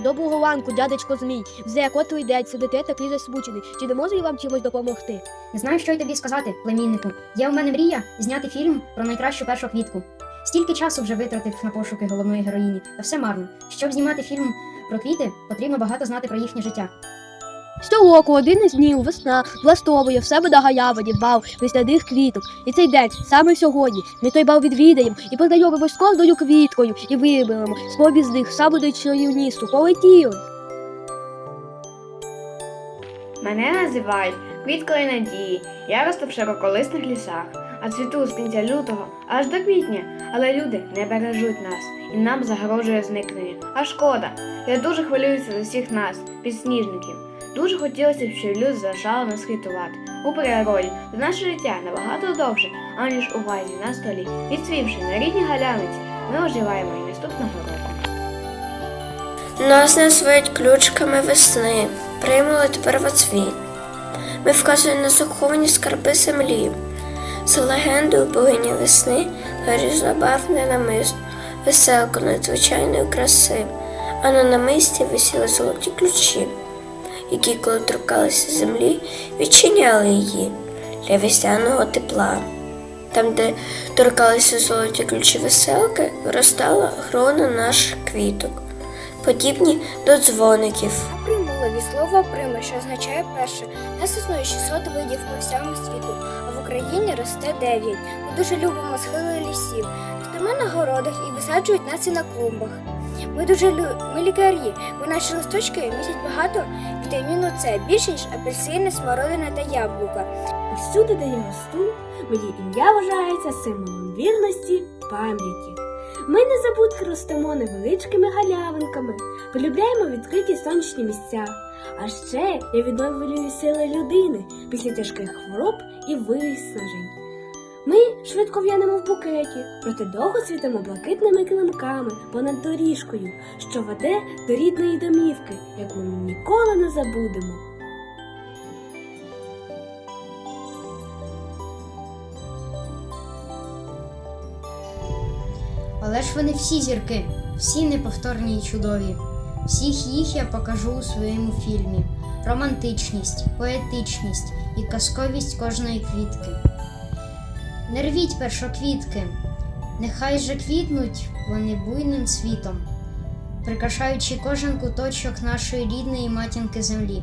Доброго ранку, дядечко Змій. Вже котрий день сидите такий засмучений. Чи не можу я вам чимось допомогти? Не знаю, що й тобі сказати, племіннику. Є у мене мрія зняти фільм про найкращу першу квітку. Стільки часу вже витратив на пошуки головної героїні, та все марно. Щоб знімати фільм про квіти, потрібно багато знати про їхнє життя. Щороку один із днів весна влаштовує в себе на галявині бал весняних квіток. І цей день, саме сьогодні, ми той бал відвідаємо і познайомимось з кожною квіткою і виберемо з поміж них саму найчарівнішу. Полетіли! Мене називають квіткою надії. Я росту в широколисних лісах, а цвіту з кінця лютого аж до квітня. Але люди не бережуть нас, і нам загрожує зникнення. А шкода. Я дуже хвилююся за всіх нас, підсніжників. Дуже хотілося б, щоб люди залишали нас квітувати. У природі наше життя набагато довше, аніж у вазі на столі. Відсвівши на рідній галявиці, ми оживаємо і наступного року. Нас називають ключками весни, приймали первоцвіт. Ми вказуємо на заховані скарби землі. За легендою богині весни різнобарвне намисто, веселко надзвичайної краси, а на намисті висіли золоті ключі, які, коли торкалися землі, відчиняли її для весняного тепла. Там, де торкалися золоті ключі веселки, виростала грона наших квіток подібні до дзвоників. Примула від слова прима, що означає перше. Нас існує 600 видів по всьому світу, а в Україні росте 9. Ми дуже любимо схили лісів, ростемо на городах і висаджують нас і на клумбах. Ми дуже ми лікарі, бо наші листочки містять багато вітаміну С, більше ніж апельсини, смородина та яблука. Всюди, де я росту, моє ім'я вважається символом вірності, пам'яті. Ми незабудки ростемо невеличкими галявинками, полюбляємо відкриті сонячні місця. А ще я відновлюю сили людини після тяжких хвороб і виснажень. Ми швидко в'янемо в букеті, проте довго світимо блакитними килимками понад доріжкою, що веде до рідної домівки, яку ми ніколи не забудемо. Але ж вони всі зірки, всі неповторні і чудові. Всіх їх я покажу у своєму фільмі. Романтичність, поетичність і казковість кожної квітки. Не рвіть першоквітки, нехай же квітнуть вони буйним цвітом, прикрашаючи кожен куточок нашої рідної матінки землі.